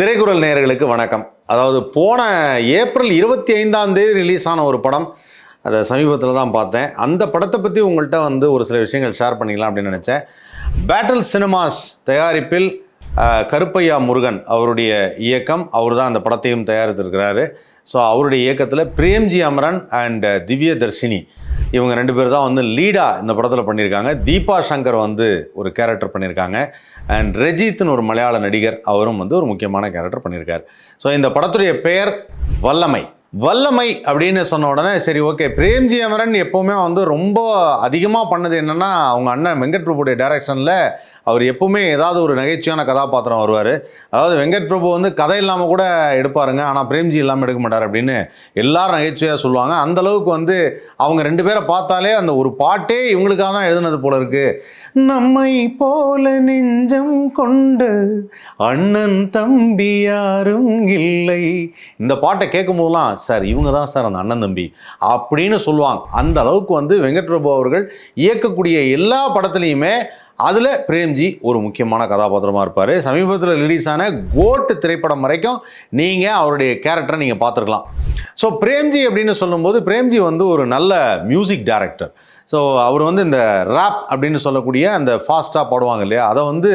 திரைக்குறள் நேயர்களுக்கு வணக்கம். அதாவது போன ஏப்ரல் இருபத்தி ஐந்தாம் தேதி ரிலீஸ் ஆன ஒரு படம். அதை சமீபத்தில் தான் பார்த்தேன். அந்த படத்தை பற்றி உங்கள்கிட்ட வந்து ஒரு சில விஷயங்கள் ஷேர் பண்ணிக்கலாம் அப்படின்னு நினச்சேன். பேட்டில் சினிமாஸ் தயாரிப்பில் கருப்பையா முருகன் அவருடைய இயக்கம். அவர் தான் அந்த படத்தையும் தயாரித்திருக்கிறாரு. ஸோ அவருடைய இயக்கத்தில் பிரேம்ஜி அமரன் அண்ட் uh, திவ்ய தர்ஷினி இவங்க ரெண்டு பேர் தான் வந்து லீடாக இந்த படத்தில் பண்ணியிருக்காங்க. தீபா சங்கர் வந்து ஒரு கேரக்டர் பண்ணியிருக்காங்க. அண்ட் ரஜித்னு ஒரு மலையாள நடிகர் அவரும் வந்து ஒரு முக்கியமான கேரக்டர் பண்ணியிருக்காரு. ஸோ இந்த படத்துடைய பெயர் வல்லமை. வல்லமை அப்படின்னு சொன்ன உடனே சரி ஓகே பிரேம்ஜி அமரன் எப்போவுமே வந்து ரொம்ப அதிகமாக பண்ணது என்னென்னா அவங்க அண்ணன் வெங்கட் பிரபுடைய டைரக்ஷனில் அவர் எப்பவுமே ஏதாவது ஒரு நகைச்சுவையான கதாபாத்திரம் வருவார். அதாவது வெங்கட் பிரபு வந்து கதை இல்லாமல் கூட எடுப்பாருங்க. ஆனால் பிரேம்ஜி இல்லாமல் எடுக்க மாட்டார் அப்படின்னு எல்லாரும் நகைச்சுவையாக சொல்லுவாங்க. அந்த அளவுக்கு வந்து அவங்க ரெண்டு பேரை பார்த்தாலே அந்த ஒரு பாட்டே இவங்களுக்காக தான் எழுதுனது போல இருக்கு. நம்மை போல நெஞ்சம் கொண்டு அண்ணன் தம்பி யாரும் இல்லை. இந்த பாட்டை கேட்கும் போதெல்லாம் சார் இவங்க தான் சார் அந்த அண்ணன் தம்பி அப்படின்னு சொல்லுவாங்க. அந்த அளவுக்கு வந்து வெங்கட் பிரபு அவர்கள் இயக்கக்கூடிய எல்லா படத்துலையுமே அதில் பிரேம்ஜி ஒரு முக்கியமான கதாபாத்திரமாக இருப்பார். சமீபத்தில் ரிலீஸ் ஆன கோட்டு திரைப்படம் வரைக்கும் நீங்கள் அவருடைய கேரக்டரை நீங்கள் பார்த்துருக்கலாம். ஸோ பிரேம்ஜி அப்படின்னு சொல்லும்போது பிரேம்ஜி வந்து ஒரு நல்ல மியூசிக் டைரக்டர் ஸோ அவர் வந்து இந்த ரேப் அப்படின்னு சொல்லக்கூடிய அந்த ஃபாஸ்ட்டாக பாடுவாங்க இல்லையா? அதை வந்து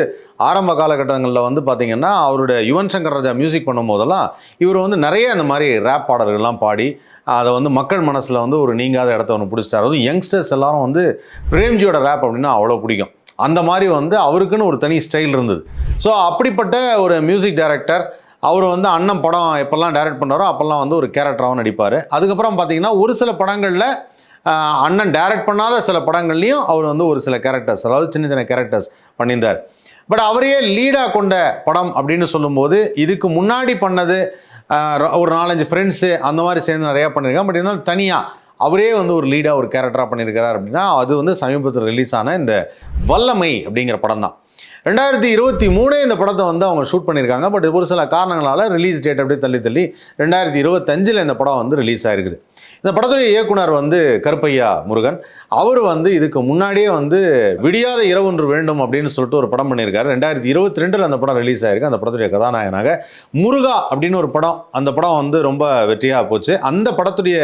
ஆரம்ப காலகட்டங்களில் வந்து பார்த்திங்கன்னா அவருடைய யுவன் சங்கர் ராஜா மியூசிக் பண்ணும்போதெல்லாம் இவர் வந்து நிறைய இந்த மாதிரி ரேப் பாடல்கள்லாம் பாடி அதை வந்து மக்கள் மனசில் வந்து ஒரு நீங்காத இடத்த ஒன்று பிடிச்சிட்டார். அதுவும் யங்ஸ்டர்ஸ் எல்லாரும் வந்து பிரேம்ஜியோட ரேப் அப்படின்னா அவ்வளோ பிடிக்கும். அந்த மாதிரி வந்து அவருக்குன்னு ஒரு தனி ஸ்டைல் இருந்தது. ஸோ அப்படிப்பட்ட ஒரு மியூசிக் டைரக்டர் அவர் வந்து அண்ணன் படம் எப்போல்லாம் டைரக்ட் பண்ணாரோ அப்போல்லாம் வந்து ஒரு கேரக்டராகவும் நடிப்பார். அதுக்கப்புறம் பார்த்தீங்கன்னா ஒரு சில படங்களில் அண்ணன் டைரக்ட் பண்ணாத சில படங்கள்லையும் அவர் வந்து ஒரு சில கேரக்டர்ஸ் அதாவது சின்ன சின்ன கேரக்டர்ஸ் பண்ணியிருந்தார். பட் அவரையே லீடாக கொண்ட படம் அப்படின்னு சொல்லும்போது இதுக்கு முன்னாடி பண்ணது ஒரு நாலஞ்சு ஃப்ரெண்ட்ஸு அந்த மாதிரி சேர்ந்து நிறையா பண்ணியிருக்கேன் பட் இருந்தாலும் தனியாக அவரே வந்து ஒரு லீடாக ஒரு கேரக்டராக பண்ணியிருக்கிறார் அப்படின்னா அது வந்து சமீபத்தில் ரிலீஸ் ஆன இந்த வல்லமை அப்படிங்கிற படம் தான். ரெண்டாயிரத்தி இருபத்தி மூணே இந்த படத்தை வந்து அவங்க ஷூட் பண்ணியிருக்காங்க. பட் ஒரு சில காரணங்களால் ரிலீஸ் டேட் அப்படியே தள்ளி தள்ளி ரெண்டாயிரத்தி இருபத்தஞ்சில் இந்த படம் வந்து ரிலீஸ் ஆயிருக்குது. இந்த படத்துடைய இயக்குனர் வந்து கருப்பையா முருகன். அவர் வந்து இதுக்கு முன்னாடியே வந்து விடியாத இரவு ஒன்று வேண்டும் அப்படின்னு சொல்லிட்டு ஒரு படம் பண்ணியிருக்காரு. ரெண்டாயிரத்தி இருபத்தி ரெண்டில் அந்த படம் ரிலீஸ் ஆயிருக்கு. அந்த படத்துடைய கதாநாயகனாக முருகா அப்படின்னு ஒரு படம் அந்த படம் வந்து ரொம்ப வெற்றியாக போச்சு. அந்த படத்துடைய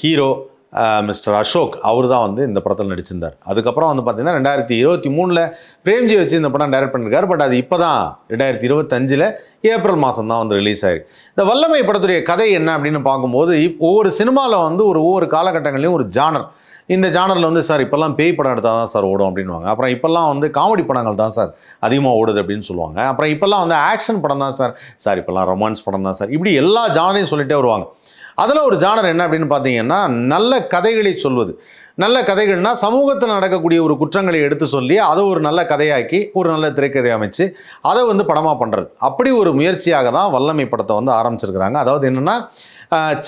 ஹீரோ மிஸ்டர் அசோக் அவர் தான் வந்து இந்த படத்தில் நடிச்சிருந்தார். அதுக்கப்புறம் வந்து பார்த்தீங்கன்னா ரெண்டாயிரத்தி இருபத்தி மூணில் பிரேம்ஜி வச்சு இந்த படம் டைரக்ட் பண்ணியிருக்காரு பட் அது இப்போ தான் ரெண்டாயிரத்தி இருபத்தஞ்சில் ஏப்ரல் மாதம் தான் வந்து ரிலீஸ் ஆயிருக்கு. இந்த வல்லமை படத்துடைய கதை என்ன அப்படின்னு பார்க்கும்போது இப் ஒவ்வொரு சினிமாவில் வந்து ஒரு ஒவ்வொரு காலகட்டங்களையும் ஒரு ஜானர் இந்த ஜானரில் வந்து சார் இப்போல்லாம் பேய் படம் எடுத்தால் தான் சார் ஓடும் அப்படின்வாங்க அப்புறம் இப்போல்லாம் வந்து காமெடி படங்கள் தான் சார் அதிகமாக ஓடுது அப்படின்னு சொல்லுவாங்க. அப்புறம் இப்போல்லாம் வந்து ஆக்ஷன் படம் தான் சார். சார் இப்போல்லாம் ரொமான்ஸ் படம் தான் சார். இப்படி எல்லா ஜானரையும் சொல்லிகிட்டே வருவாங்க. அதில் ஒரு ஜானர் என்ன அப்படின்னு பார்த்தீங்கன்னா நல்ல கதைகளை சொல்வது. நல்ல கதைகள்னா சமூகத்தில் நடக்கக்கூடிய ஒரு குற்றங்களை எடுத்து சொல்லி அதை ஒரு நல்ல கதையாக்கி ஒரு நல்ல திரைக்கதை அமைச்சு அதை வந்து படமாக பண்ணுறது அப்படி ஒரு முயற்சியாக தான் வல்லமை படத்தை வந்து ஆரம்பிச்சிருக்கிறாங்க. அதாவது என்னென்னா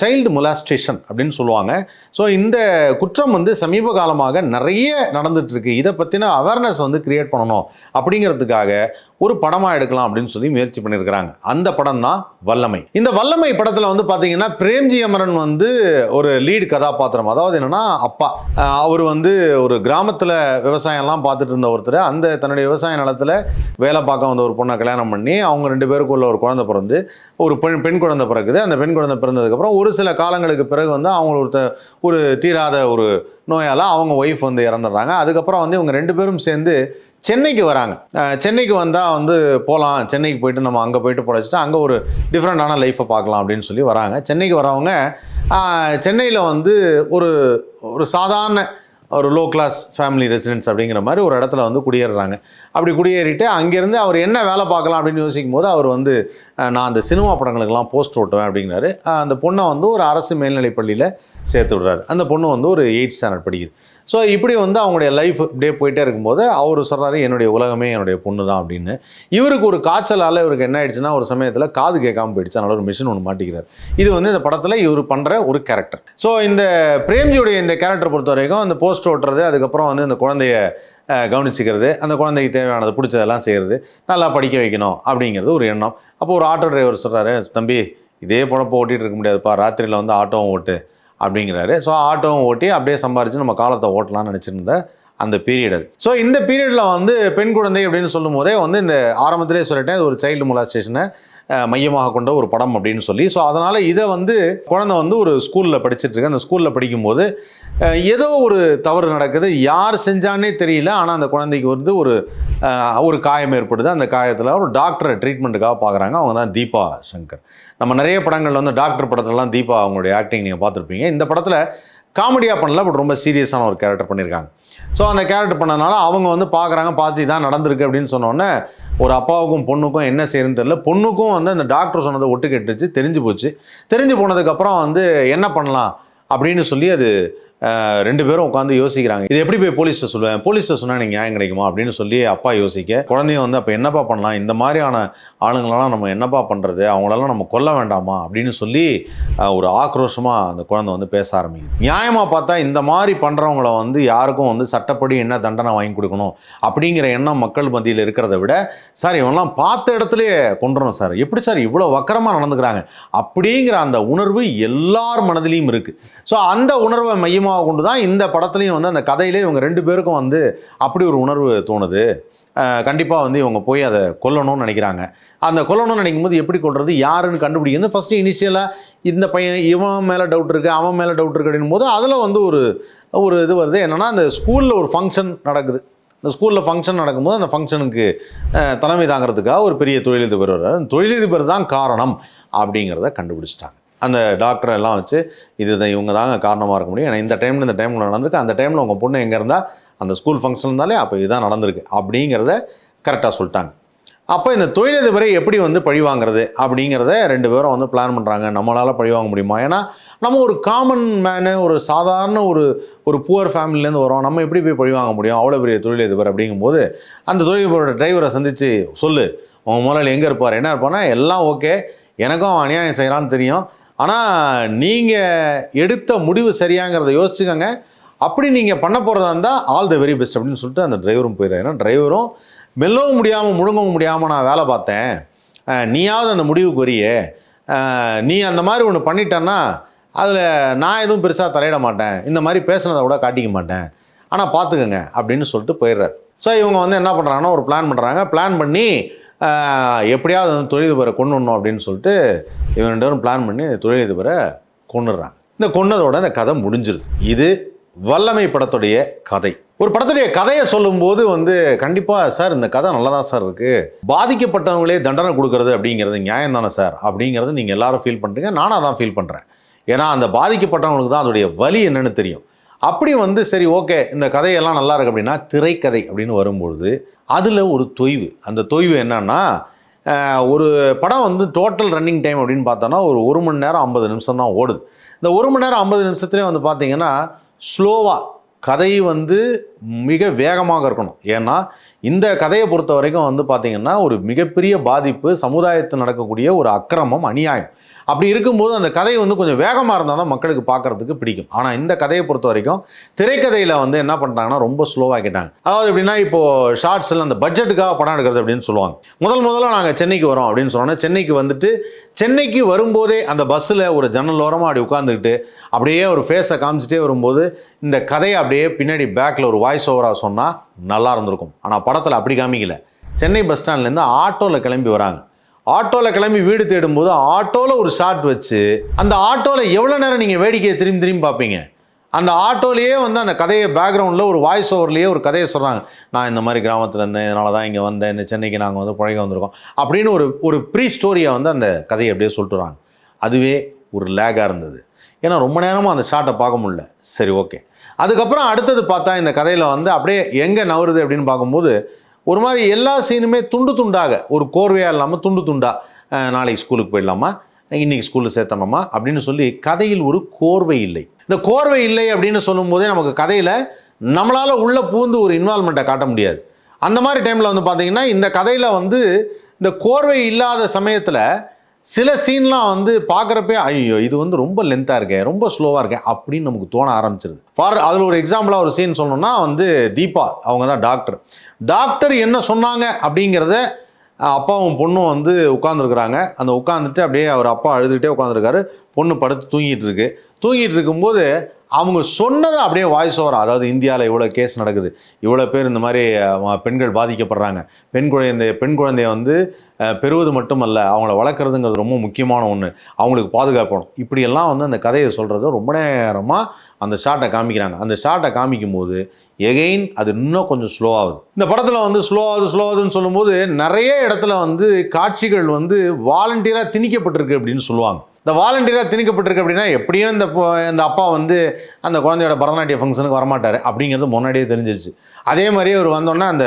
சைல்டு முலாஸ்டேஷன் அப்படின்னு சொல்லுவாங்க. ஸோ இந்த குற்றம் வந்து சமீப காலமாக நிறைய நடந்துகிட்ருக்கு இதை பற்றின அவேர்னஸ் வந்து க்ரியேட் பண்ணணும். அப்படிங்கிறதுக்காக ஒரு படமாக எடுக்கலாம் அப்படின்னு சொல்லி முயற்சி பண்ணியிருக்கிறாங்க. அந்த படம் தான் வல்லமை. இந்த வல்லமை படத்தில் வந்து பார்த்தீங்கன்னா பிரேம்ஜி அமரன் வந்து ஒரு லீடு கதாபாத்திரம். அதாவது என்னன்னா அப்பா. அவர் வந்து ஒரு கிராமத்தில் விவசாயம்லாம் பார்த்துட்டு இருந்த ஒருத்தர். அந்த தன்னுடைய விவசாய நிலத்தில் வேலை பார்க்க வந்த ஒரு பொண்ணை கல்யாணம் பண்ணி அவங்க ரெண்டு பேருக்குள்ள ஒரு குழந்தை பிறந்து ஒரு பெண் பெண் குழந்தை பிறகுது அந்த பெண் குழந்தை பிறந்ததுக்கப்புறம் ஒரு சில காலங்களுக்கு பிறகு வந்து அவங்க ஒருத்த ஒரு தீராத ஒரு நோயால் அவங்க ஒய்ஃப் வந்து இறந்துடுறாங்க. அதுக்கப்புறம் வந்து இவங்க ரெண்டு பேரும் சேர்ந்து சென்னைக்கு வராங்க. சென்னைக்கு வந்தால் வந்து போகலாம் சென்னைக்கு போயிட்டு நம்ம அங்கே போயிட்டு பொழைச்சிட்டு அங்கே ஒரு டிஃப்ரெண்ட்டான லைஃப்பை பார்க்கலாம் அப்படின்னு சொல்லி வராங்க. சென்னைக்கு வரவங்க சென்னையில் வந்து ஒரு ஒரு சாதாரண ஒரு லோ கிளாஸ் ஃபேமிலி ரெசிடென்ஸ் அப்படிங்கிற மாதிரி ஒரு இடத்துல வந்து குடியேறுறாங்க. அப்படி குடியேறிட்டு அங்கேருந்து அவர் என்ன வேலை பார்க்கலாம் அப்படின்னு யோசிக்கும் போது அவர் வந்து நான் அந்த சினிமா படங்களுக்கெல்லாம் போஸ்ட் ஓட்டுவேன் அப்படிங்கிறாரு. அந்த பொண்ணை வந்து ஒரு அரசு மேல்நிலைப் பள்ளியில் சேர்த்து விடுறாரு. அந்த பொண்ணு வந்து ஒரு எயிட் ஸ்டாண்டர்ட் படிக்குது. ஸோ இப்படி வந்து அவங்களுடைய லைஃப் இப்படியே போயிட்டே இருக்கும்போது அவர் சொல்கிறாரு என்னுடைய உலகமே என்னுடைய பொண்ணு தான் அப்படின்னு. இவருக்கு ஒரு காய்ச்சலால் இவருக்கு என்ன ஆயிடுச்சுன்னா ஒரு சமயத்தில் காது கேட்காம போயிடுச்சு. அதனால் ஒரு மிஷின் ஒன்று மாட்டிக்கிறார். இது வந்து இந்த படத்தில் இவர் பண்ணுற ஒரு கேரக்டர் ஸோ இந்த பிரேம்ஜியுடைய இந்த கேரக்டர் பொறுத்த வரைக்கும் அந்த போஸ்ட் ஓட்டுறது அதுக்கப்புறம் வந்து இந்த குழந்தைய கவனிச்சிக்கிறது அந்த குழந்தைக்கு தேவையானது பிடிச்சதெல்லாம் செய்கிறது நல்லா படிக்க வைக்கணும் அப்படிங்கிறது ஒரு எண்ணம். அப்போ ஒரு ஆட்டோ டிரைவர் சொல்கிறாரு தம்பி இதே பொழப்ப ஓட்டிகிட்டு இருக்க முடியாதுப்பா. ராத்திரியில் வந்து ஆட்டோவும் ஓட்டு. அப்படிங்கிறாரு. ஸோ ஆட்டோவும் ஓட்டி அப்படியே சம்பாரித்து நம்ம காலத்தை ஓட்டலாம்னு நினச்சிருந்த அந்த பீரியட் அது. ஸோ இந்த பீரியடில் வந்து பெண் குழந்தை அப்படின்னு சொல்லும் போதே வந்து இந்த ஆரம்பத்திலே சொல்லிட்டேன் அது ஒரு சைல்டு மொலாஸ்டேஷனை மையமாக கொண்ட ஒரு படம் அப்படின்னு சொல்லி. ஸோ அதனால் இதை வந்து குழந்தை வந்து ஒரு ஸ்கூலில் படிச்சுட்டு இருக்கு. அந்த ஸ்கூலில் படிக்கும்போது ஏதோ ஒரு தவறு நடக்குது. யார் செஞ்சானே தெரியல. ஆனால் அந்த குழந்தைக்கு வந்து ஒரு ஒரு காயம் ஏற்படுது. அந்த காயத்தில் ஒரு டாக்டரை ட்ரீட்மெண்ட்டுக்காக பார்க்குறாங்க அவங்க தான் தீபா சங்கர். நம்ம நிறைய படங்கள் வந்து டாக்டர் படத்துலலாம் தீபா அவங்களுடைய ஆக்டிங் நீங்கள் பார்த்துருப்பீங்க. இந்த படத்தில் காமெடியாக பண்ணல பட் ரொம்ப சீரியஸான ஒரு கேரக்டர் பண்ணியிருக்காங்க ஸோ அந்த கேரக்டர் பண்ணனால அவங்க வந்து பார்க்குறாங்க பார்த்து இதான் நடந்திருக்கு அப்படின்னு சொன்னோடனே ஒரு அப்பாவுக்கும் பொண்ணுக்கும் என்ன செய்யணும்னு தெரில பொண்ணுக்கும் வந்து அந்த டாக்டர் சொன்னதை ஒட்டு கேட்டுச்சு தெரிஞ்சு போச்சு. தெரிஞ்சு போனதுக்கப்புறம் வந்து என்ன பண்ணலாம் அப்படின்னு சொல்லி அது ரெண்டு பேரும் உட்காந்து யோசிக்கிறாங்க. இது எப்படி போய் போலீஸ்ட்ட சொல்லுவேன்? போலீஸ்ட்ட சொன்னால் நீங்கள் நியாயம் கிடைக்குமா? அப்படின்னு சொல்லி அப்பா யோசிக்க குழந்தையும் வந்து அப்போ என்னப்பா பண்ணலாம்? இந்த மாதிரியான ஆளுங்களெல்லாம் நம்ம என்னப்பா பண்ணுறது அவங்களெல்லாம் நம்ம கொல்ல வேண்டாமா? அப்படின்னு சொல்லி ஒரு ஆக்ரோஷமாக அந்த குழந்தை வந்து பேச ஆரம்பிக்குது. நியாயமாக பார்த்தா இந்த மாதிரி பண்ணுறவங்கள வந்து யாருக்கும் வந்து சட்டப்படி என்ன தண்டனை வாங்கி கொடுக்கணும் அப்படிங்கிற எண்ணம் மக்கள் மத்தியில் இருக்கிறத விட சார் இவங்கெல்லாம் பார்த்த இடத்துலையே கொண்டுறோம் சார். எப்படி சார் இவ்வளோ வக்கரமாக நடந்துக்கிறாங்க? அப்படிங்கிற அந்த உணர்வு எல்லார் மனதிலையும் இருக்குது ஸோ அந்த உணர்வை மையமாக கொண்டு தான் இந்த படத்துலையும் வந்து அந்த கதையிலே இவங்க ரெண்டு பேருக்கும் வந்து அப்படி ஒரு உணர்வு தோணுது. கண்டிப்பாக வந்து இவங்க போய் அதை கொல்லணும்னு நினைக்கிறாங்க. அந்த கொல்லணும்னு நினைக்கும் போது எப்படி கொள்வது யாருன்னு கண்டுபிடிக்கிறது ஃபஸ்ட்டு இனிஷியலாக இந்த பையன் இவன் மேலே டவுட் இருக்குது அவன் மேலே டவுட் இருக்குது அப்படின்னும் போது அதில் வந்து ஒரு ஒரு இது வருது. என்னென்னா அந்த ஸ்கூலில் ஒரு ஃபங்க்ஷன் நடக்குது. இந்த ஸ்கூலில் ஃபங்க்ஷன் நடக்கும்போது அந்த ஃபங்க்ஷனுக்கு தலைமை தாங்கிறதுக்காக ஒரு பெரிய தொழிலதிபர் வர்றாரு. அந்த தொழிலதிபர் தான் காரணம் அப்படிங்கிறத கண்டுபிடிச்சிட்டாங்க. அந்த டாக்டரை எல்லாம் வச்சு இதுதான் இவங்க தாங்க காரணமாக இருக்க முடியும். ஏன்னா இந்த டைமில் இந்த டைமில் நடந்திருக்கு. அந்த டைமில் உங்கள் பொண்ணு எங்கே இருந்தால் அந்த ஸ்கூல் ஃபங்க்ஷன் இருந்தாலே அப்போ இதுதான் நடந்திருக்கு அப்படிங்கிறத கரெக்டாக சொல்லிட்டாங்க. அப்போ இந்த தொழிலதிபரை எப்படி வந்து பழி வாங்குறது அப்படிங்கிறத ரெண்டு பேரும் வந்து பிளான் பண்ணுறாங்க நம்மளால் பழி வாங்க முடியுமா? ஏன்னா நம்ம ஒரு காமன் மேனு ஒரு சாதாரண ஒரு ஒரு புவர் ஃபேமிலிலேருந்து வரோம் நம்ம எப்படி போய் பழி வாங்க முடியும்? அவ்வளோ பெரிய தொழிலதிபர் அப்படிங்கும்போது அந்த தொழிலதிபரோட டிரைவரை சந்தித்து சொல்லு உங்கள் முதலாளி எங்கே இருப்பார்? என்ன இருப்பார்னா எல்லாம் ஓகே எனக்கும் அவன் அநியாயம் செய்கிறான்னு தெரியும். ஆனால் நீங்கள் எடுத்த முடிவு சரியாங்கிறத யோசிச்சுக்கோங்க. அப்படி நீங்கள் பண்ண போகிறதா இருந்தால் ஆல் த வெரி பெஸ்ட் அப்படின்னு சொல்லிட்டு அந்த டிரைவரும் போயிடுறாரு. ஏன்னா டிரைவரும் மெல்லவும் முடியாமல் முழுங்கவும் முடியாமல் நான் வேலை பார்த்தேன். நீயாவது அந்த முடிவுக்கு வரியே. நீ அந்த மாதிரி ஒன்று பண்ணிட்டேன்னா அதில் நான் எதுவும் பெருசாக தலையிட மாட்டேன். இந்த மாதிரி பேசுனதை கூட காட்டிக்க மாட்டேன். ஆனால் பார்த்துக்கங்க அப்படின்னு சொல்லிட்டு போயிடுறாரு. ஸோ இவங்க வந்து என்ன பண்ணுறாங்கன்னா ஒரு பிளான் பண்ணுறாங்க பிளான் பண்ணி எப்படியாவது வந்து தொழிலதிபரை கொண்டு வரணும் அப்படின்னு சொல்லிட்டு இவன் ரெண்டு பேரும் பிளான் பண்ணி தொழிலதிபரை கொண்டுடுறாங்க இந்த கொன்னதோட இந்த கதை முடிஞ்சிருது. இது வல்லமை படத்துடைய கதை. ஒரு படத்துடைய கதையை சொல்லும்போது வந்து கண்டிப்பாக சார் இந்த கதை நல்லா தான் சார் இருக்குது பாதிக்கப்பட்டவங்களே தண்டனை கொடுக்கறது அப்படிங்கிறது நியாயம் தானே சார்? அப்படிங்கிறது நீங்கள் எல்லாரும் ஃபீல் பண்ணுறீங்க நானும் அதான் ஃபீல் பண்ணுறேன் ஏன்னா அந்த பாதிக்கப்பட்டவங்களுக்கு தான் அதோடைய வலி என்னன்னு தெரியும். அப்படி வந்து சரி ஓகே இந்த கதையெல்லாம் நல்லா இருக்கு அப்படின்னா திரைக்கதை அப்படின்னு வரும்பொழுது அதில் ஒரு தொய்வு. அந்த தொய்வு என்னன்னா ஒரு படம் வந்து டோட்டல் ரன்னிங் டைம் அப்படின்னு பார்த்தோன்னா ஒரு ஒரு மணி நேரம் ஐம்பது நிமிஷம் தான் ஓடுது. இந்த ஒரு மணி நேரம் ஐம்பது நிமிஷத்துலேயே வந்து பார்த்தீங்கன்னா ஸ்லோவாக கதை வந்து மிக வேகமாக இருக்கணும். ஏன்னா இந்த கதையை பொறுத்த வரைக்கும் வந்து பார்த்திங்கன்னா ஒரு மிகப்பெரிய பாதிப்பு சமுதாயத்தில் நடக்கக்கூடிய ஒரு அக்கிரமம் அநியாயம். அப்படி இருக்கும்போது அந்த கதை வந்து கொஞ்சம் வேகமாக இருந்தால் தான் மக்களுக்கு பார்க்கறதுக்கு பிடிக்கும். ஆனால் இந்த கதையை பொறுத்த வரைக்கும் திரைக்கதையில் வந்து என்ன பண்ணுறாங்கன்னா ரொம்ப ஸ்லோவாக்கிட்டாங்க அதாவது எப்படின்னா இப்போ ஷார்ட்ஸில் அந்த பட்ஜெட்டுக்காக படம் எடுக்கிறது அப்படின்னு சொல்லுவாங்க. முதல் முதல்ல நாங்கள் சென்னைக்கு வரோம் அப்படின்னு சொன்னோன்னா சென்னைக்கு வந்துட்டு சென்னைக்கு வரும்போதே அந்த பஸ்ஸில் ஒரு ஜன்னல் ஓரமாக அப்படி உட்காந்துக்கிட்டு அப்படியே ஒரு ஃபேஸை காமிச்சிட்டே வரும்போது இந்த கதையை அப்படியே பின்னாடி பேக்கில் ஒரு வாய்ஸ் ஓவராக சொன்னால் நல்லா இருந்திருக்கும். ஆனால் படத்தில் அப்படி காமிக்கல. சென்னை பஸ் ஸ்டாண்ட்லேருந்து ஆட்டோவில் கிளம்பி வராங்க. ஆட்டோவில் கிளம்பி வீடு தேடும்போது ஆட்டோவில் ஒரு ஷாட் வச்சு அந்த ஆட்டோவில் எவ்வளோ நேரம் நீங்கள் வேடிக்கையை திரும்பி திரும்பி பார்ப்பீங்க? அந்த ஆட்டோலேயே வந்து அந்த கதையை பேக்ரவுண்டில் ஒரு வாய்ஸ் ஓவர்லேயே ஒரு கதையை சொல்கிறாங்க நான் இந்த மாதிரி கிராமத்தில் இருந்தேன் இதனால தான் இங்கே வந்தேன் இந்த சென்னைக்கு நாங்கள் வந்து புழைக்க வந்திருக்கோம் அப்படின்னு ஒரு ஒரு ப்ரீ ஸ்டோரியை வந்து அந்த கதையை அப்படியே சொல்லிட்டுறாங்க அதுவே ஒரு லேகாக இருந்தது. ஏன்னா ரொம்ப நேரமாக அந்த ஷாட்டை பார்க்க முடியல. சரி ஓகே அதுக்கப்புறம் அடுத்தது பார்த்தா இந்த கதையில் வந்து அப்படியே எங்கே நவருது அப்படின்னு பார்க்கும்போது ஒரு மாதிரி எல்லா சீனுமே துண்டு துண்டாக. ஒரு கோர்வையாக இல்லாமல் துண்டு துண்டாக நாளைக்கு ஸ்கூலுக்கு போயிடலாமா? இன்றைக்கி ஸ்கூலில் சேர்த்தணுமா? அப்படின்னு சொல்லி கதையில் ஒரு கோர்வை இல்லை. இந்த கோர்வை இல்லை அப்படின்னு சொல்லும்போதே நமக்கு கதையில் நம்மளால் உள்ள பூந்து ஒரு இன்வால்மெண்ட்டை காட்ட முடியாது. அந்த மாதிரி டைமில் வந்து பார்த்திங்கன்னா இந்த கதையில் வந்து இந்த கோர்வை இல்லாத சமயத்தில் சில சீன்லாம் வந்து பார்க்குறப்பே ஐயோ இது வந்து ரொம்ப லென்த்தாக இருக்கேன் ரொம்ப ஸ்லோவாக இருக்கேன் அப்படின்னு நமக்கு தோண ஆரம்பிச்சிருது. ஃபார் அதில் ஒரு எக்ஸாம்பிளாக ஒரு சீன் சொல்லணும்னா வந்து தீபா அவங்க தான் டாக்டர் டாக்டர் என்ன சொன்னாங்க அப்படிங்கிறத அப்பாவும் பொண்ணும் வந்து உட்காந்துருக்குறாங்க அந்த உட்காந்துட்டு அப்படியே அவர் அப்பா அழுதுகிட்டே உட்காந்துருக்காரு பொண்ணு படுத்து தூங்கிட்டு இருக்கு. தூங்கிட்டு இருக்கும்போது அவங்க சொன்னதை அப்படியே வாய்ஸ் ஓவர் அதாவது இந்தியாவில் இவ்வளோ கேஸ் நடக்குது. இவ்வளோ பேர் இந்த மாதிரி பெண்கள் பாதிக்கப்படுறாங்க. பெண் குழந்தை பெண் குழந்தைய வந்து பெறுவது மட்டுமல்ல அவங்கள வளர்க்குறதுங்கிறது ரொம்ப முக்கியமான ஒன்று அவங்களுக்கு பாதுகாப்பணும் இப்படியெல்லாம் வந்து அந்த கதையை சொல்கிறது ரொம்ப நேரமாக அந்த ஷார்ட்டை காமிக்கிறாங்க. அந்த ஷார்ட்டை காமிக்கும் போது எகெயின் அது இன்னும் கொஞ்சம் ஸ்லோ ஆகுது. இந்த படத்தில் வந்து ஸ்லோ ஆகுது ஸ்லோ ஆகுதுன்னு சொல்லும்போது நிறைய இடத்துல வந்து காட்சிகள் வந்து வாலண்டியராக திணிக்கப்பட்டிருக்கு அப்படின்னு சொல்லுவாங்க. இந்த வாலண்டியராக திணிக்கப்பட்டிருக்கு அப்படின்னா எப்படியும் இந்த பொ- இந்த அப்பா வந்து அந்த குழந்தையோட பரதநாட்டிய ஃபங்க்ஷனுக்கு வரமாட்டார் அப்படிங்கிறது முன்னாடியே தெரிஞ்சிருச்சு. அதே மாதிரியே அவர் வந்தோடனே அந்த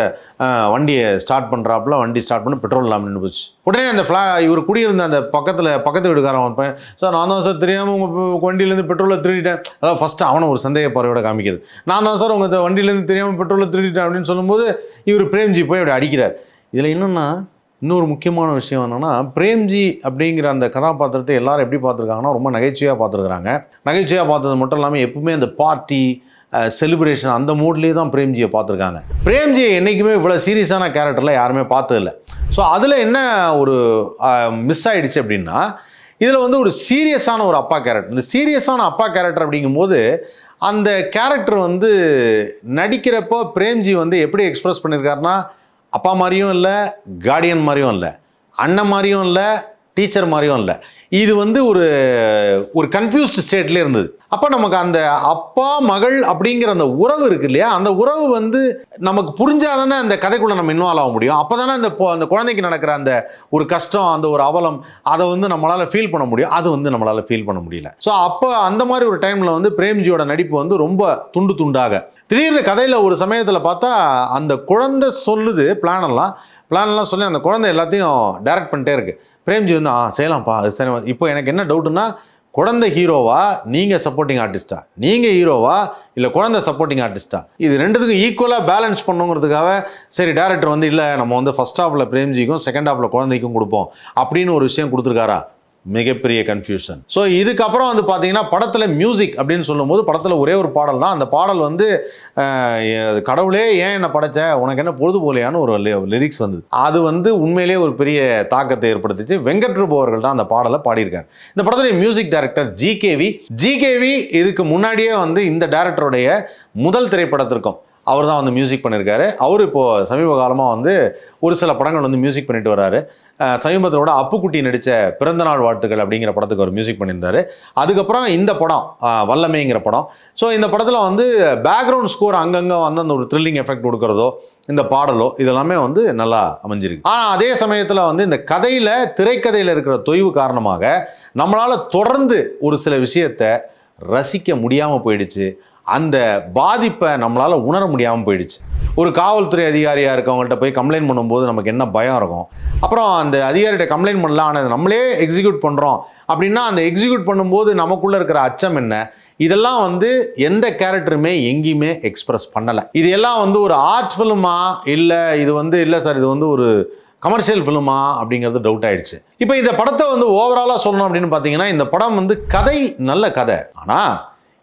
வண்டியை ஸ்டார்ட் பண்ணுறாப்புல வண்டி ஸ்டார்ட் பண்ணி பெட்ரோல் இல்லாமல் நின்று போச்சு. உடனே அந்த ஃப்ளா இவர் குடியிருந்த அந்த பக்கத்தில் பக்கத்து வீடுக்காரன் ஒரு சார் நான் தான் சார் தெரியாமல் உங்கள் வண்டியிலேருந்து பெட்ரோலை திருடிட்டேன். அதாவது ஃபஸ்ட்டு அவனை ஒரு சந்தேக பார்வையோட காமிக்கிறது நான் தான் சார் உங்கள் வண்டியிலேருந்து தெரியாமல் பெட்ரோலை திருடிட்டேன் அப்படின்னு சொல்லும்போது இவர் பிரேம்ஜி போய் அப்படி அடிக்கிறார். இதில் என்னென்னா இன்னொரு முக்கியமான விஷயம் என்னென்னா பிரேம்ஜி அப்படிங்கிற அந்த கதாபாத்திரத்தை எல்லாரும் எப்படி பார்த்துருக்காங்கன்னா ரொம்ப நகைச்சுவையாக பார்த்துருக்குறாங்க. நகைச்சுவையாக பார்த்தது மட்டும் இல்லாமல் எப்பவுமே அந்த பார்ட்டி செலிப்ரேஷன் அந்த மூட்லேயே தான் பிரேம்ஜியை பார்த்துருக்காங்க. பிரேம்ஜியை என்றைக்குமே இவ்வளோ சீரியஸான கேரக்டரில் யாருமே பார்த்ததில்ல. ஸோ அதில் என்ன ஒரு மிஸ் ஆகிடுச்சு அப்படின்னா இதில் வந்து ஒரு சீரியஸான ஒரு அப்பா கேரக்டர் இந்த சீரியஸான அப்பா கேரக்டர் அப்படிங்கும்போது அந்த கேரக்டர் வந்து நடிக்கிறப்போ பிரேம்ஜி வந்து எப்படி எக்ஸ்ப்ரெஸ் பண்ணியிருக்காருன்னா அப்பா மாதிரியும் இல்லை கார்டியன் மாதிரியும் இல்லை அண்ணன் மாதிரியும் இல்லை டீச்சர் மாதிரியும் இல்லை. இது வந்து ஒரு ஒரு கன்ஃபியூஸ்ட் ஸ்டேட்ல இருந்தது. அப்போ நமக்கு அந்த அப்பா மகள் அப்படிங்கிற அந்த உறவு இருக்கு இல்லையா? அந்த உறவு வந்து நமக்கு புரிஞ்சாதானே அந்த கதைக்குள்ளே நம்ம இன்வால்வ் ஆக முடியும். அப்போ தானே அந்த அந்த குழந்தைக்கு நடக்கிற அந்த ஒரு கஷ்டம் அந்த ஒரு அவலம் அதை வந்து நம்மளால் ஃபீல் பண்ண முடியும். அது வந்து நம்மளால் ஃபீல் பண்ண முடியல. ஸோ அப்போ அந்த மாதிரி ஒரு டைமில் வந்து பிரேம்ஜியோட நடிப்பு வந்து ரொம்ப துண்டு துண்டாக. திடீர்னு கதையில் ஒரு சமயத்தில் பார்த்தா அந்த குழந்தை சொல்லுது பிளானெல்லாம் எல்லாம் சொல்லி அந்த குழந்தை எல்லாத்தையும் டைரக்ட் பண்ணிட்டே இருக்கு. பிரேம்ஜி வந்து ஆ செய்யலாம்ப்பா அது சரி. இப்போ எனக்கு என்ன டவுட்டுன்னா குழந்தை ஹீரோவா நீங்கள் சப்போர்ட்டிங் ஆர்டிஸ்டா நீங்கள் ஹீரோவா இல்லை குழந்தை சப்போர்ட்டிங் ஆர்டிஸ்டா இது ரெண்டுத்துக்கும் ஈக்குவலாக பேலன்ஸ் பண்ணுங்கிறதுக்காக சரி டேரக்டர் வந்து இல்லை நம்ம வந்து ஃபஸ்ட் ஹாஃபில் பிரேம்ஜிக்கும் செகண்ட் ஹாஃபில் குழந்தைக்கும் கொடுப்போம். அப்படின்னு ஒரு விஷயம் கொடுத்துருக்காரா? மிகப்பெரிய கன்ஃபியூஷன் ஸோ இதுக்கப்புறம் வந்து பார்த்தீங்கன்னா படத்தில் மியூசிக் அப்படின்னு சொல்லும்போது படத்தில் ஒரே ஒரு பாடல் தான். அந்த பாடல் வந்து கடவுளே ஏன் என்ன படைச்ச? உனக்கு என்ன பொழுது போலையான்னு ஒரு லிரிக்ஸ் வந்தது. அது வந்து உண்மையிலேயே ஒரு பெரிய தாக்கத்தை ஏற்படுத்திச்சு. வெங்கட் பிரபு அவர்கள் தான் அந்த பாடலை பாடியிருக்காரு. இந்த படத்துடைய மியூசிக் டைரக்டர் ஜிகேவி ஜிகேவி இதுக்கு முன்னாடியே வந்து இந்த டேரக்டருடைய முதல் திரைப்படத்திற்கும் அவர் தான் வந்து மியூசிக் பண்ணியிருக்காரு. அவர் இப்போது சமீப காலமாக வந்து ஒரு சில படங்கள் வந்து மியூசிக் பண்ணிட்டு வராரு. சமீபத்தோட அப்புக்குட்டி நடித்த பிறந்தநாள் வாழ்த்துக்கள் அப்படிங்கிற படத்துக்கு ஒரு மியூசிக் பண்ணியிருந்தாரு. அதுக்கப்புறம் இந்த படம் வல்லமைங்கிற படம். ஸோ இந்த படத்தில் வந்து பேக்ரவுண்ட் ஸ்கோர் அங்கங்கே வந்து அந்த ஒரு த்ரில்லிங் எஃபெக்ட் கொடுக்கறதோ இந்த பாடலோ இதெல்லாமே வந்து நல்லா அமைஞ்சிருக்கு. ஆனால் அதே சமயத்தில் வந்து இந்த கதையில் திரைக்கதையில் இருக்கிற தொய்வு காரணமாக நம்மளால் தொடர்ந்து ஒரு சில விஷயத்தை ரசிக்க முடியாமல் போயிடுச்சு. அந்த பாதிப்பை நம்மளால் உணர முடியாமல் போயிடுச்சு. ஒரு காவல்துறை அதிகாரியாக இருக்கவங்கள்ட்ட போய் கம்ப்ளைண்ட் பண்ணும்போது நமக்கு என்ன பயம் இருக்கும்? அப்புறம் அந்த அதிகாரிகிட்ட கம்ப்ளைண்ட் பண்ணலாம் ஆனால் நம்மளே எக்ஸிக்யூட் பண்ணுறோம் அப்படின்னா அந்த எக்ஸிக்யூட் பண்ணும்போது நமக்குள்ளே இருக்கிற அச்சம் என்ன? இதெல்லாம் வந்து எந்த கேரக்டருமே எங்கேயுமே எக்ஸ்பிரஸ் பண்ணலை. இது எல்லாம் வந்து ஒரு ஆர்ட் ஃபிலிமா இல்லை இது வந்து இல்லை சார் இது வந்து ஒரு கமர்ஷியல் ஃபிலிமா அப்படிங்கிறது டவுட் ஆயிடுச்சு. இப்போ இந்த படத்தை வந்து ஓவராலாக சொல்லணும் அப்படின்னு பார்த்தீங்கன்னா இந்த படம் வந்து கதை நல்ல கதை. ஆனால்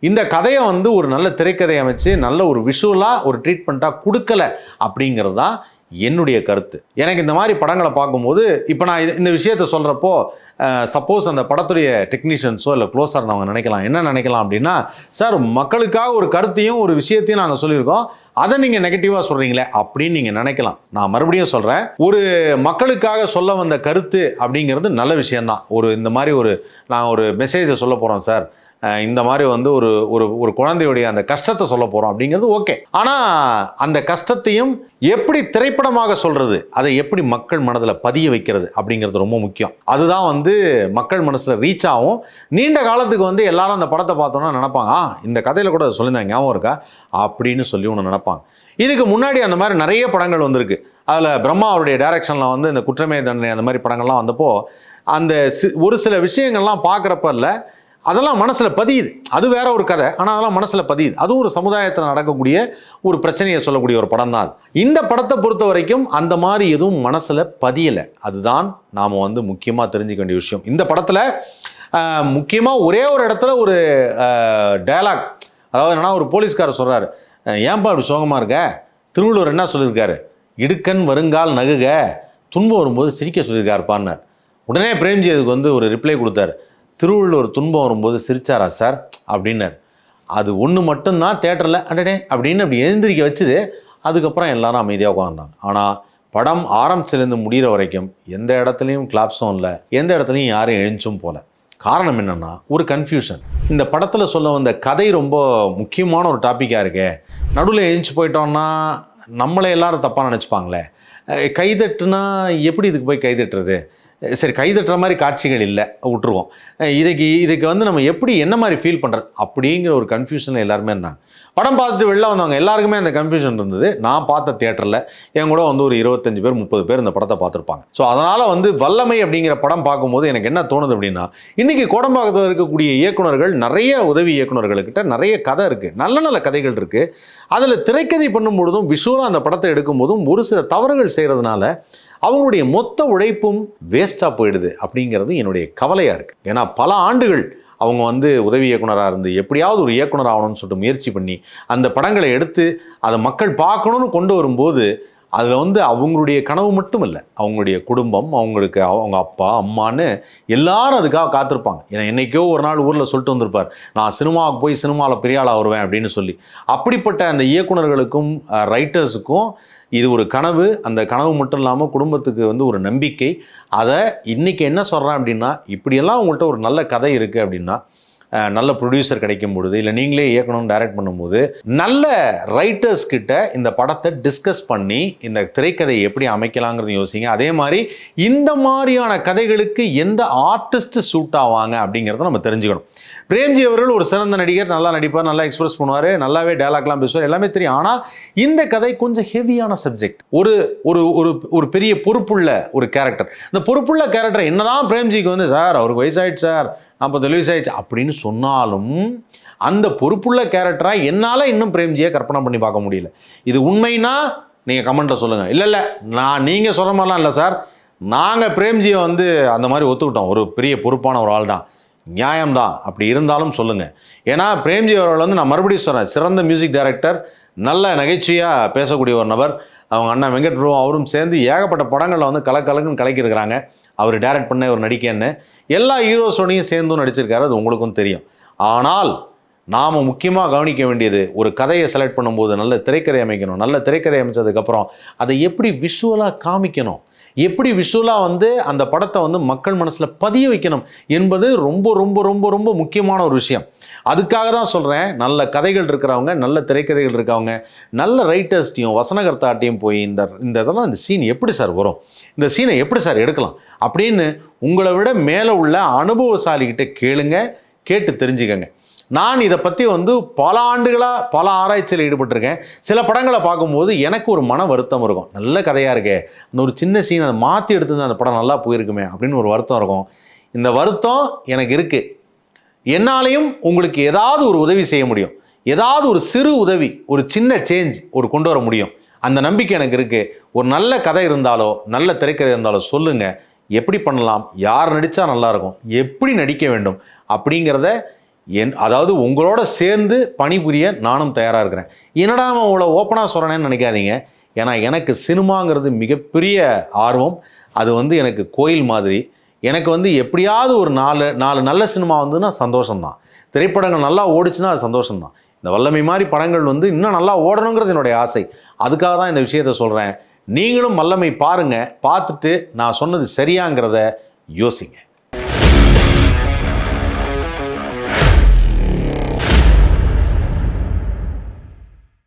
இந்த கதையை வந்து ஒரு நல்ல திரைக்கதை அமைச்சு நல்ல ஒரு விஷுவலாக ஒரு ட்ரீட்மெண்ட்டாக கொடுக்கல அப்படிங்கிறது தான் என்னுடைய கருத்து. எனக்கு இந்த மாதிரி படங்களை பார்க்கும்போது இப்போ நான் இது- இந்த விஷயத்த சொல்கிறப்போ சப்போஸ் அந்த படத்துடைய டெக்னீஷியன்ஸோ இல்லை க்ளோஸாக இருந்தவங்க நினைக்கலாம். என்ன நினைக்கலாம் அப்படின்னா சார் மக்களுக்காக ஒரு கருத்தையும் ஒரு விஷயத்தையும் நாங்கள் சொல்லியிருக்கோம். அதை நீங்கள் நெகட்டிவாக சொல்கிறீங்களே அப்படின்னு நீங்கள் நினைக்கலாம். நான் மறுபடியும் சொல்கிறேன் ஒரு மக்களுக்காக சொல்ல வந்த கருத்து அப்படிங்கிறது நல்ல விஷயந்தான் ஒரு இந்த மாதிரி ஒரு நான் ஒரு மெசேஜை சொல்ல போகிறோம் சார். இந்த மாதிரி வந்து ஒரு ஒரு ஒரு குழந்தையுடைய அந்த கஷ்டத்தை சொல்ல போகிறோம் அப்படிங்கிறது ஓகே. ஆனால் அந்த கஷ்டத்தையும் எப்படி திரைப்படமாக சொல்கிறது அதை எப்படி மக்கள் மனதில் பதிய வைக்கிறது அப்படிங்கிறது ரொம்ப முக்கியம். அதுதான் வந்து மக்கள் மனசில் ரீச் ஆகும். நீண்ட காலத்துக்கு வந்து எல்லாரும் அந்த படத்தை பார்த்தோன்னா நினைப்பாங்க ஆ இந்த கதையில் கூட சொல்லியிருந்தாங்க ஞாபகம் இருக்கா? அப்படின்னு சொல்லி ஒன்று நினைப்பாங்க. இதுக்கு முன்னாடி அந்த மாதிரி நிறைய படங்கள் வந்திருக்கு. அதில் பிரம்மா அவருடைய டைரக்ஷனில் வந்து இந்த குற்றமே தண்டனை அந்த மாதிரி படங்கள்லாம் வந்தப்போ அந்த சி- ஒரு சில விஷயங்கள்லாம் பார்க்குறப்ப இல்லை அதெல்லாம் மனசில் பதியுது. அது வேற ஒரு கதை ஆனால் அதெல்லாம் மனசில் பதியுது. அதுவும் ஒரு சமுதாயத்தில் நடக்கக்கூடிய ஒரு பிரச்சனையை சொல்லக்கூடிய ஒரு படம் தான் அது. இந்த படத்தை பொறுத்த வரைக்கும் அந்த மாதிரி எதுவும் மனசில் பதியலை. அதுதான் நாம் வந்து முக்கியமாக தெரிஞ்சுக்க வேண்டிய விஷயம். இந்த படத்தில் முக்கியமாக ஒரே ஒரு இடத்துல ஒரு டயலாக் அதாவது என்னன்னா ஒரு போலீஸ்காரர் சொல்கிறாரு ஏன்பா அப்படி சோகமாக இருக்க? திருவள்ளுவர் என்ன சொல்லியிருக்காரு? இடுக்கண் வருங்கால் நகுக துன்பம் வரும்போது சிரிக்க சொல்லியிருக்காருப்பான்னார். உடனே பிரேம்ஜி அதுக்கு வந்து ஒரு ரிப்ளை கொடுத்தாரு. திருவள்ளுவர் துன்பம் வரும்போது சிரிச்சாரா சார் அப்படின்னார். அது ஒன்று மட்டும்தான் தேட்டரில் அடடே அப்படின்னு அப்படி எழுந்திரிக்க வச்சுது. அதுக்கப்புறம் எல்லாரும் அமைதியாக உட்காந்தாங்க ஆனால் படம் ஆரம்பிச்சிலேருந்து முடிகிற வரைக்கும் எந்த இடத்துலையும் கிளாப்ஸும் இல்லை. எந்த இடத்துலையும் யாரும் எழுந்தும் போல. காரணம் என்னென்னா ஒரு கன்ஃபியூஷன் இந்த படத்தில் சொல்ல வந்த கதை ரொம்ப முக்கியமான ஒரு டாப்பிக்காக இருக்கே. நடுவில் எழுந்துச்சு போயிட்டோம்னா நம்மளை எல்லாரும் தப்பாக நினச்சிப்பாங்களே. கைதட்டுனா எப்படி இதுக்கு போய் கைதட்டுறது? சரி கைதட்டுற மாதிரி காட்சிகள் இல்லை விட்டுருவோம். இதுக்கு இதுக்கு வந்து நம்ம எப்படி என்ன மாதிரி ஃபீல் பண்ணுறது அப்படிங்கிற ஒரு கன்ஃபியூஷன் எல்லாருமே இருந்தாங்க. படம் பார்த்துட்டு வெளில வந்தவங்க எல்லாருக்குமே அந்த கன்ஃபியூஷன் இருந்தது. நான் பார்த்த தேட்டரில் என் கூட வந்து ஒரு இருபத்தஞ்சு பேர் முப்பது பேர் இந்த படத்தை பார்த்துருப்பாங்க. ஸோ அதனால் வந்து வல்லமை அப்படிங்கிற படம் பார்க்கும்போது எனக்கு என்ன தோணுது அப்படின்னா இன்றைக்கி கோடம்பாக்கத்தில் இருக்கக்கூடிய இயக்குனர்கள் நிறைய உதவி இயக்குனர்கள்கிட்ட நிறைய கதை இருக்குது நல்ல நல்ல கதைகள் இருக்குது அதில் திரைக்கதை பண்ணும்பொழுதும் விஷுவலாக அந்த படத்தை எடுக்கும்போதும் ஒரு சில தவறுகள் செய்கிறதுனால அவங்களுடைய மொத்த உழைப்பும் வேஸ்ட்டாக போயிடுது அப்படிங்கிறது என்னுடைய கவலையாக இருக்குது ஏன்னா பல ஆண்டுகள் அவங்க வந்து உதவி இயக்குனராக இருந்து எப்படியாவது ஒரு இயக்குனர் ஆகணும்னு சொல்லிட்டு முயற்சி பண்ணி அந்த படங்களை எடுத்து அதை மக்கள் பார்க்கணும்னு கொண்டு வரும்போது அதில் வந்து அவங்களுடைய கனவு மட்டும் இல்லை அவங்களுடைய குடும்பம் அவங்களுக்கு அவங்க அப்பா அம்மான்னு எல்லாரும் அதுக்காக காத்திருப்பாங்க. ஏன்னா என்றைக்கோ ஒரு நாள் ஊரில் சொல்லிட்டு வந்திருப்பார். நான் சினிமாவுக்கு போய் சினிமாவில் பெரிய ஆளாக வருவேன் அப்படின்னு சொல்லி. அப்படிப்பட்ட அந்த இயக்குனர்களுக்கும் ரைட்டர்ஸுக்கும் இது ஒரு கனவு. அந்த கனவு மட்டும் இல்லாமல் குடும்பத்துக்கு வந்து ஒரு நம்பிக்கை. அதை இன்றைக்கி என்ன சொல்கிறேன் அப்படின்னா இப்படியெல்லாம் உங்கள்கிட்ட ஒரு நல்ல கதை இருக்குது அப்படின்னா நல்ல ப்ரொடியூசர் கிடைக்கும் பொழுது இல்லை நீங்களே இயக்கணும் டைரக்ட் பண்ணும்போது நல்ல ரைட்டர்ஸ் கிட்ட இந்த படத்தை டிஸ்கஸ் பண்ணி இந்த திரைக்கதையை எப்படி அமைக்கலாங்கிறது யோசிங்க. அதே மாதிரி இந்த மாதிரியான கதைகளுக்கு எந்த ஆர்டிஸ்ட் சூட் ஆவாங்க அப்படிங்கிறத நம்ம தெரிஞ்சுக்கணும். பிரேம்ஜி அவர்கள் ஒரு சிறந்த நடிகர் நல்லா நடிப்பார் நல்லா எக்ஸ்பிரஸ் பண்ணுவார் நல்லாவே டயலாக்லாம் பேசுவார் எல்லாமே தெரியும். ஆனால் இந்த கதை கொஞ்சம் ஹெவியான சப்ஜெக்ட் ஒரு ஒரு ஒரு ஒரு பெரிய பொறுப்புள்ள ஒரு கேரக்டர் இந்த பொறுப்புள்ள கேரக்டர் என்னதான் பிரேம்ஜிக்கு வந்து சார் அவருக்கு வயசாயிடுச்சு சார். நாற்பது ஆயிடுச்சு அப்படின்னு சொன்னாலும் அந்த பொறுப்புள்ள கேரக்டராக என்னால் இன்னும் பிரேம்ஜியை கற்பனை பண்ணி பார்க்க முடியல. இது உண்மைனா நீங்கள் கமெண்ட்டில் சொல்லுங்கள் இல்லை இல்லை நான் நீங்கள் சொல்கிற மாதிரிலாம் இல்லை சார். நாங்கள் பிரேம்ஜியை வந்து அந்த மாதிரி ஒத்துக்கிட்டோம். ஒரு பெரிய பொறுப்பான ஒரு ஆள் தான். நியாயம்தான் அப்படி இருந்தாலும் சொல்லுங்கள் ஏன்னா பிரேம்ஜி அவர்கள் வந்து நான் மறுபடியும் சொல்கிறேன் சிறந்த மியூசிக் டைரக்டர் நல்ல நகைச்சுவையாக பேசக்கூடிய ஒரு நபர். அவங்க அண்ணா வெங்கட் பிரபு அவரும் சேர்ந்து ஏகப்பட்ட படங்களில் வந்து கலக்கலக்குன்னு கலக்கியிருக்கிறாங்க. அவர் டைரக்ட் பண்ண ஒரு நடிக்கன்னு எல்லா ஹீரோஸோடையும் சேர்ந்தும் நடிச்சிருக்காரு அது உங்களுக்கும் தெரியும். ஆனால் நாம் முக்கியமாக கவனிக்க வேண்டியது ஒரு கதையை செலக்ட் பண்ணும்போது நல்ல திரைக்கதை அமைக்கணும் நல்ல திரைக்கதை அமைச்சதுக்கப்புறம் அதை எப்படி விஷுவலாக காமிக்கணும்? எப்படி விஷுவலாக வந்து அந்த படத்தை வந்து மக்கள் மனசில் பதிய வைக்கணும் என்பது ரொம்ப ரொம்ப ரொம்ப ரொம்ப முக்கியமான ஒரு விஷயம். அதுக்காக தான் சொல்கிறேன் நல்ல கதைகள் இருக்கிறவங்க நல்ல திரைக்கதைகள் இருக்கவங்க நல்ல ரைட்டர்ஸ்டையும் வசனகர்த்தாட்டையும் போய் இந்த இந்த இதெல்லாம் இந்த சீன் எப்படி சார் வரும்? இந்த சீனை எப்படி சார் எடுக்கலாம்? அப்படின்னு உங்களை விட மேலே உள்ள அனுபவசாலிகிட்ட கேளுங்க கேட்டு தெரிஞ்சுக்கங்க. நான் இதை பற்றி வந்து பல ஆண்டுகளாக பல ஆராய்ச்சியில் ஈடுபட்டிருக்கேன். சில படங்களை பார்க்கும்போது எனக்கு ஒரு மன வருத்தம் இருக்கும். நல்ல கதையாக இருக்கே. அந்த ஒரு சின்ன சீன் அதை மாற்றி எடுத்திருந்தா அந்த படம் நல்லா போயிருக்குமே அப்படின்னு ஒரு வருத்தம் இருக்கும். இந்த வருத்தம் எனக்கு இருக்குது என்னாலையும் உங்களுக்கு ஏதாவது ஒரு உதவி செய்ய முடியும். ஏதாவது ஒரு சிறு உதவி ஒரு சின்ன சேஞ்ச் ஒரு கொண்டு வர முடியும். அந்த நம்பிக்கை எனக்கு இருக்குது ஒரு நல்ல கதை இருந்தாலோ நல்ல திரைக்கதை இருந்தாலோ சொல்லுங்கள் எப்படி பண்ணலாம்? யார் நடித்தா நல்லாயிருக்கும் எப்படி நடிக்க வேண்டும்? அப்படிங்கிறத என் அதாவது உங்களோட சேர்ந்து பணிபுரிய நானும் தயாராக இருக்கிறேன். என்னடா அவன் அவ்வளோ ஓப்பனாக சொல்கிறேன்னு நினைக்காதீங்க. ஏன்னா எனக்கு சினிமாங்கிறது மிகப்பெரிய ஆர்வம். அது வந்து எனக்கு கோயில் மாதிரி. எனக்கு வந்து எப்படியாவது ஒரு நாலு நாலு நல்ல சினிமா வந்துன்னா சந்தோஷம்தான். திரைப்படங்கள் நல்லா ஓடிச்சுன்னா அது சந்தோஷம்தான். இந்த வல்லமை மாதிரி படங்கள் வந்து இன்னும் நல்லா ஓடணுங்கிறது என்னுடைய ஆசை. அதுக்காக தான் இந்த விஷயத்த சொல்கிறேன் நீங்களும் வல்லமை பாருங்கள் பார்த்துட்டு நான் சொன்னது சரியாங்கிறத யோசிங்க.